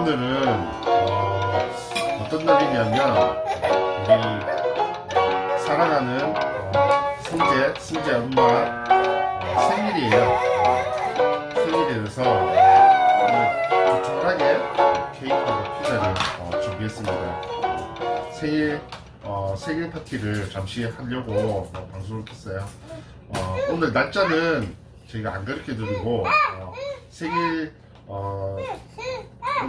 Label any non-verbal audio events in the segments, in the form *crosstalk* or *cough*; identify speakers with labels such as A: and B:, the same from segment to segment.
A: 오늘은 어, 어떤 날이냐면 우리 사랑하는 어, 승재, 승재 엄마 어, 생일이에요. 생일이라서 조촐하게 케이크하고 피자를 어, 준비했습니다. 생일 어, 생일 파티를 잠시 하려고 어, 방송을 켰어요. 어, 오늘 날짜는 저희가 안 가르쳐 드리고 어, 생일 어,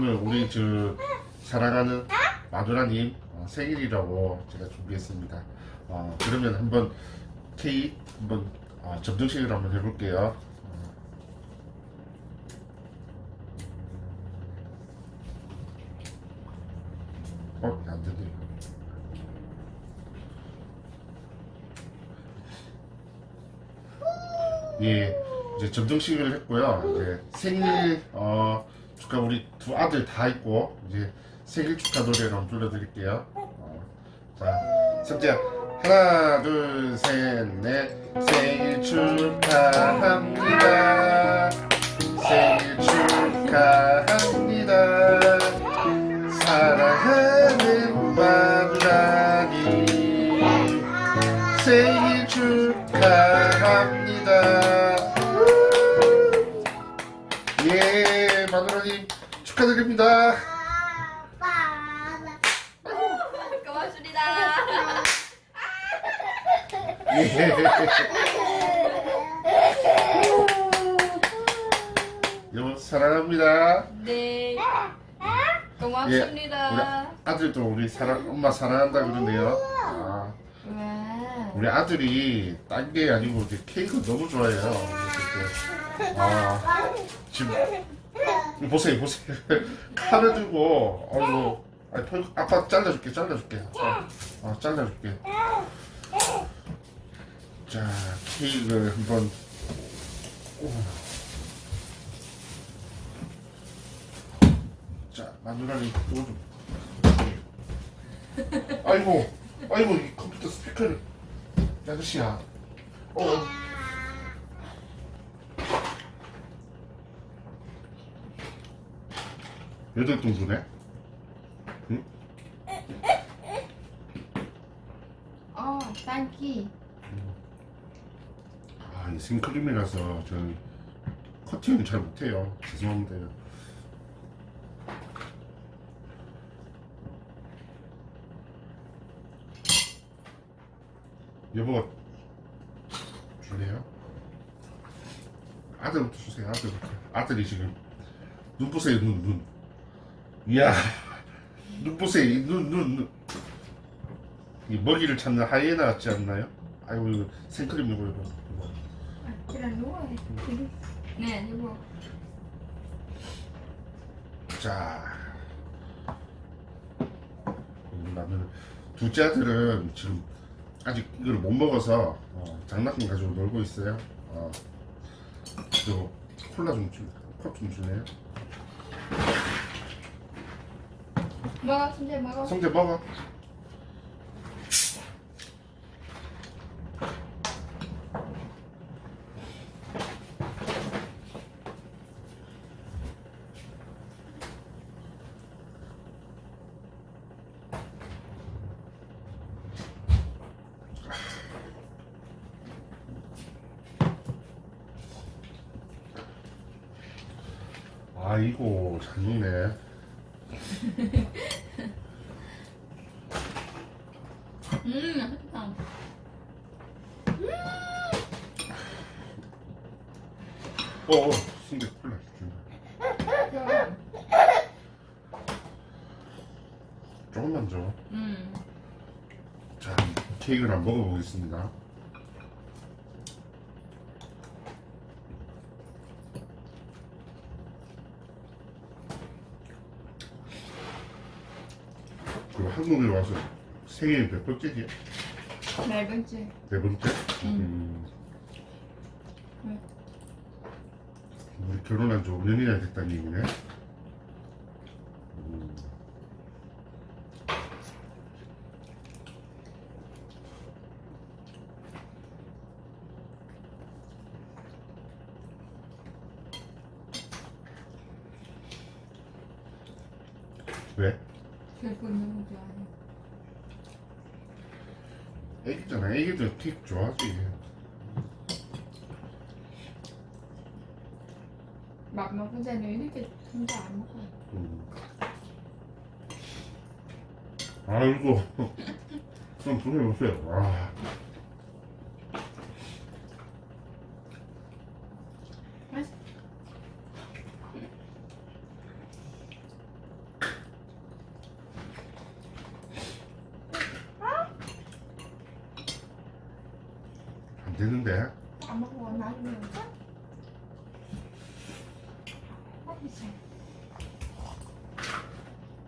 A: 오늘 우리 저 사랑하는 마누라님 어, 생일이라고 제가 준비했습니다. 어, 그러면 한번 케이크 한번 어, 점정식을 한번 해볼게요. 어, 안 되네. 예, 이제 점정식을 했고요. 이제 생일 어, 축하 우리 두 아들 다 있고 이제 생일 축하 노래를 한번 불러드릴게요. 어, 자, 성재야 하나 둘 셋 넷 생일 축하합니다. 생일 축하합니다. 사랑하는 마누라님 생일 축하합니다. 예, 마누라님 축하드립니다.
B: 고맙습니다.
A: 예. 여보 사랑합니다.
B: 네.
A: 예,
B: 고맙습니다.
A: 우리 아들도 우리 사랑 엄마 사랑한다 그러네요. 아,
B: 와.
A: 우리 아들이 딴 게 아니고 케이크 너무 좋아해요. 그래서 아, 지금 보세요 보세요. *laughs* 칼을 들고 아이고 아니, 토- 아빠 잘라줄게 잘라줄게. 어, 어, 잘라줄게. 자 케이크를 한번. 오. 자 마누라니 이거 좀. 아이고 아이고 이 컴퓨터 스피커를. 야, 아저씨야. 어. 여덟 동수네
B: 어, 땡키.
A: 아, 이 생크림이라서 저는 커팅을 잘 못해요. 죄송합니다. 여보가 줄래요? 아들부터 주세요. 아들부터. 아들이 지금 눈 보세요. 눈 눈. 이야 눈 보세요. 이눈눈 눈. 이 먹이를 찾는 하이에나 같지 않나요? 아이고 이거 생크림 이거 이거.
B: 그냥 누워. 네, 누워.
A: 자, 우리 나는 둘째 아들은 지금 아직 이걸 못 먹어서 어, 장난감 가지고 놀고 있어요. 어, 그리고 콜라 좀 줄, 컵좀 줄래요?
B: 먹어, 순재 먹어.
A: 성재 먹어. 아이고 잘 먹네.
B: 음, 맛있다.
A: 어, 어 성재 콜라 준다. 조금만 줘.
B: 음.
A: 자, 케이크를 한번 먹어보겠습니다. 한국에 와서 생일 몇 번째지?
B: 네 번째.
A: 네 번째?
B: 응.
A: 음.
B: 응.
A: 우리 결혼한 지 5년이나 됐다는 얘기네. 음. 왜?
B: 케이크 너무 좋아해.
A: 애기잖아. 애기들 케이크 좋아하지.
B: 밥 먹은 전에 이렇게 혼자 안 먹어.
A: 음. 아이고. *laughs* 좀 보내보세요. 와. 되는데.
B: 안 먹어. 나중에. 맛있어.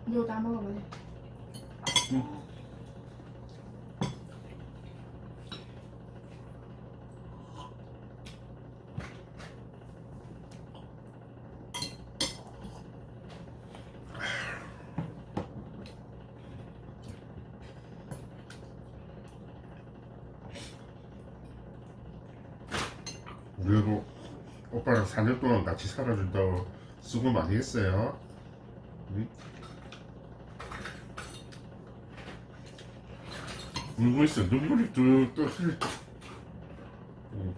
B: 이거 다 먹어볼래?
A: 우리도 오빠랑 4년 동안 같이 살아준다고 수고 많이 했어요. 응? 울고 있어. 눈물이 뚝뚝 흘러. 응.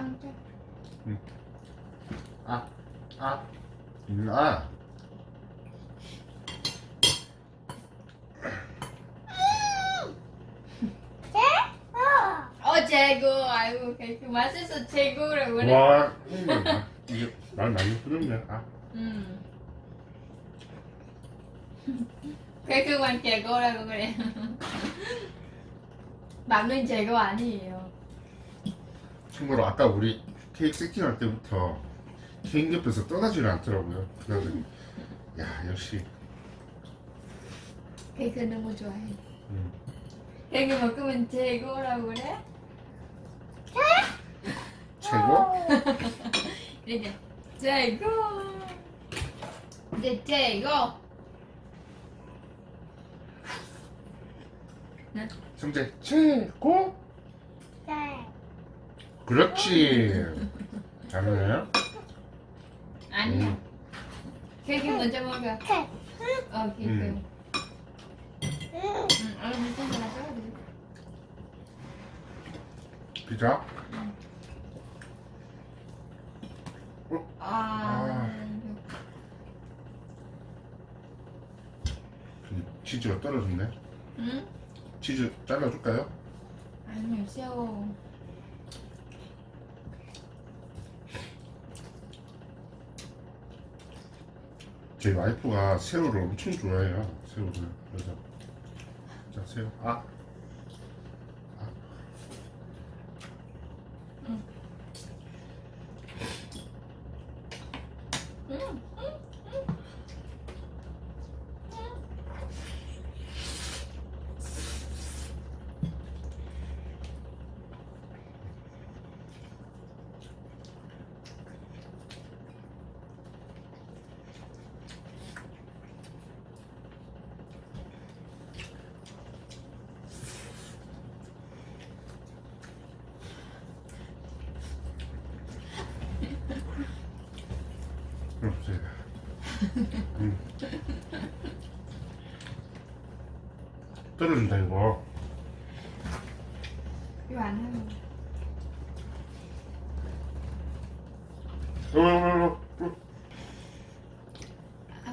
B: Ăn cho.
A: 아, 아, 음, 아.
B: 어 아이고 케이크 맛있어 최고라고 그래.
A: 와, 음, 아, 이게 말 많이 흐르네. 아,
B: 음. *laughs* 케이크만 최고라고 그래. *laughs* 막는 최고 아니에요.
A: 참고로 아까 우리 케이크 세팅할 때부터 케이크 옆에서 떠나지를 않더라고요. 그래서 야 역시
B: 케이크 너무 좋아해.
A: 음.
B: 케이크 먹으면 최고라고 그래? *laughs*
A: 최고.
B: 이제 최고. 이제 최고.
A: 성재 최고. 그렇지. *laughs* 잘하네.
B: 아니야.
A: 음.
B: 케이크 먼저 먹어. 어 케이크.
A: 음.
B: 먼저 먹어.
A: 피자.
B: 아.
A: 근데 치즈가 떨어졌네.
B: 응?
A: 치즈 잘라줄까요?
B: 아니요, 새우.
A: 제 와이프가 새우를 엄청 좋아해요. 새우를 그래서 자 새우. 아. 음. 떨어진다 이거.
B: 이거 안 거.
A: 어, 어, 어, 어.
B: 아,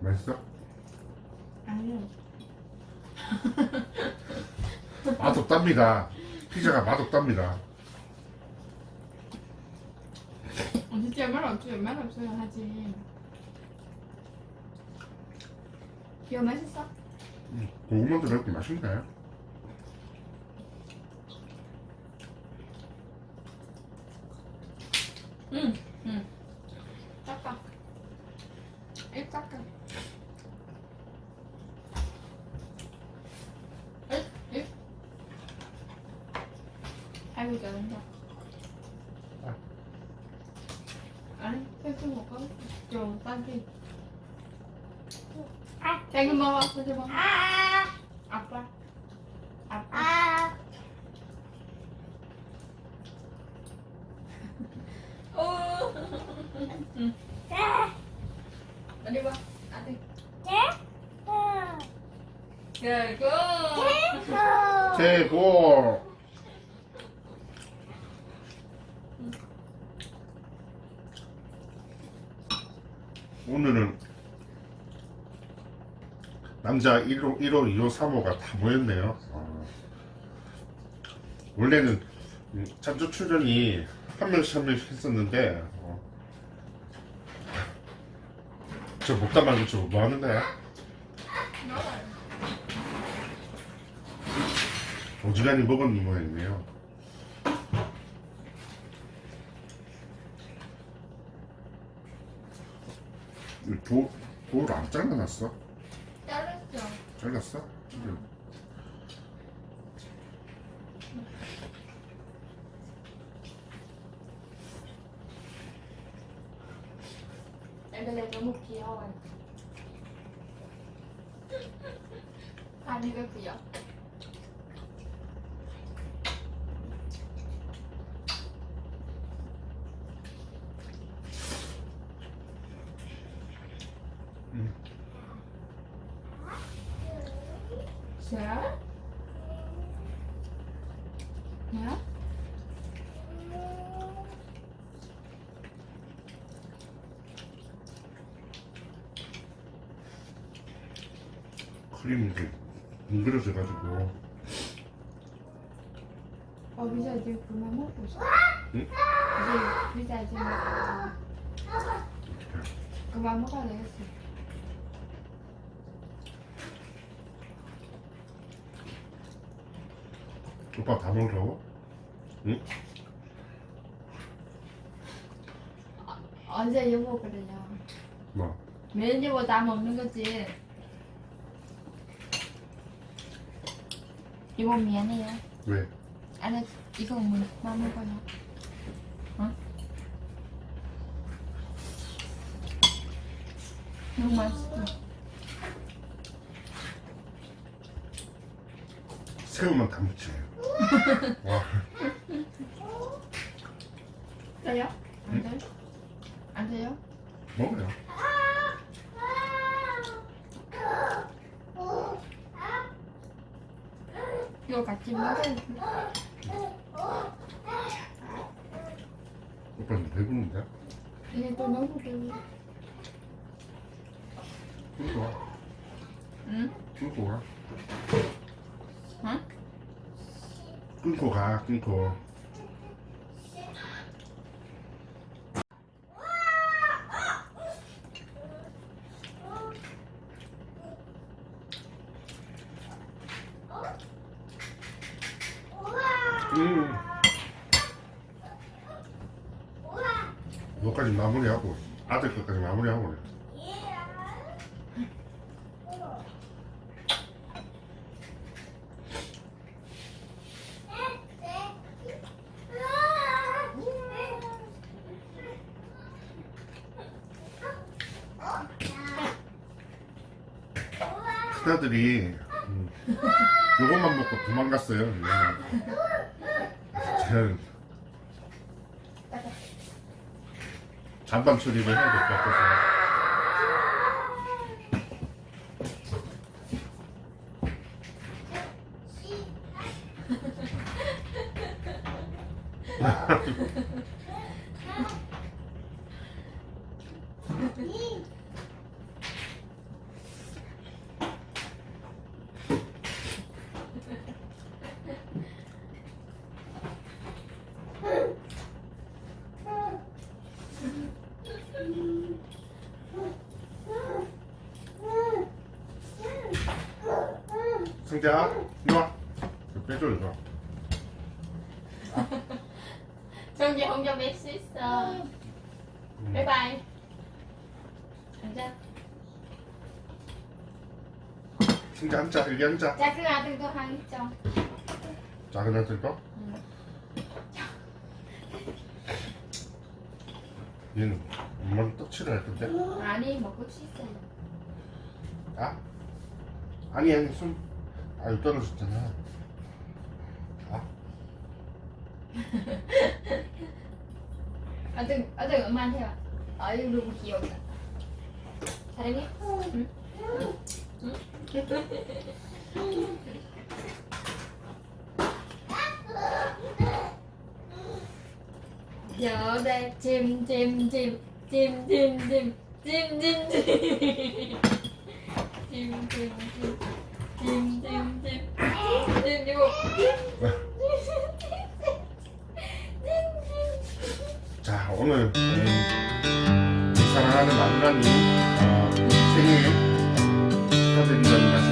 A: 맛있어?
B: 아니요.
A: 맛없답니다. 피자가 맛없답니다.
B: 어, 없어요. 말 없어요. 하지. 이거 맛있어?
A: 음, 고구마도 이렇게 맛있네.
B: 응, 응. 닦아. 입 닦아. 입, 입. 아이고, 잘한다.
A: 아.
B: 아니, 계속 먹어. 좀, 딴지. 자기 먹어, 자기 먹어. 아빠. 아빠.
C: 아,
B: 오.
A: 오늘은 남자 1호, 1호, 2호, 3호가 다 모였네요. 어. 원래는 음, 찬조 출연이 한 명씩 한 명씩 했었는데 어. 저 먹다 말고 저거 뭐 하는 거야? 어지간히 먹은 모양이네요. 이 도, 돌을 안 잘라놨어?
B: 잘랐어.
A: 잘랐어? 응.
B: 애들 너무 귀여워. *laughs* 아니가 귀여워.
A: 음.
B: 자. 야?
A: 크림이 이렇게 뭉그러져가지고
B: 어, bây 이제 그만 먹고 싶어.
A: 응?
B: 이제, bây 이제 먹어. 그만 먹어야 되겠어.
A: 오빠 다 먹으라고?
B: 언제 이거 먹거든요.
A: 뭐?
B: 이거 다 먹는 거지. 이거 미안해요.
A: 왜?
B: 아니, 이거 뭐만 먹어요. 어? 너무 맛있어.
A: 새우만 다 묻혀요. 와,
B: 돼요? 안 돼요? 안 돼요?
A: 먹어요.
B: 이거 같이 먹어요.
A: 오빠는 배부른데?
B: 이게 또 너무 배워.
A: 끊고 와.
B: 응?
A: 끊고 와.
B: 응?
A: 끊고 가, 끊고. 음. 이거까지 마무리하고 아들 것까지 마무리하고 그래. 큰아들이 음, 요것만 먹고 도망갔어요. 쟤는 잔반 처리를 해야 될 것 같아서. 승자, 이리 와. 이거 빼줘, 이거.
B: 정기 혼자 뵐수 있어.
A: 음.
B: 바이바이. 앉아.
A: 승자 앉자, 여기 앉아.
B: 자, 그 아들도 한 있죠.
A: 작은 아들도?
B: 응.
A: 얘는 엄마는 떡칠을 할 건데.
B: 아니, 먹고 싶어요.
A: 아? 아니, 아니, 손. 아유 떨어졌잖아. 자,
B: 아들 아들 엄마한테 와. 아유 너무 귀여워. 사랑해. chim chim chim chim
A: 자 오늘 음, 사랑하는 마누라님 어, 생일 말씀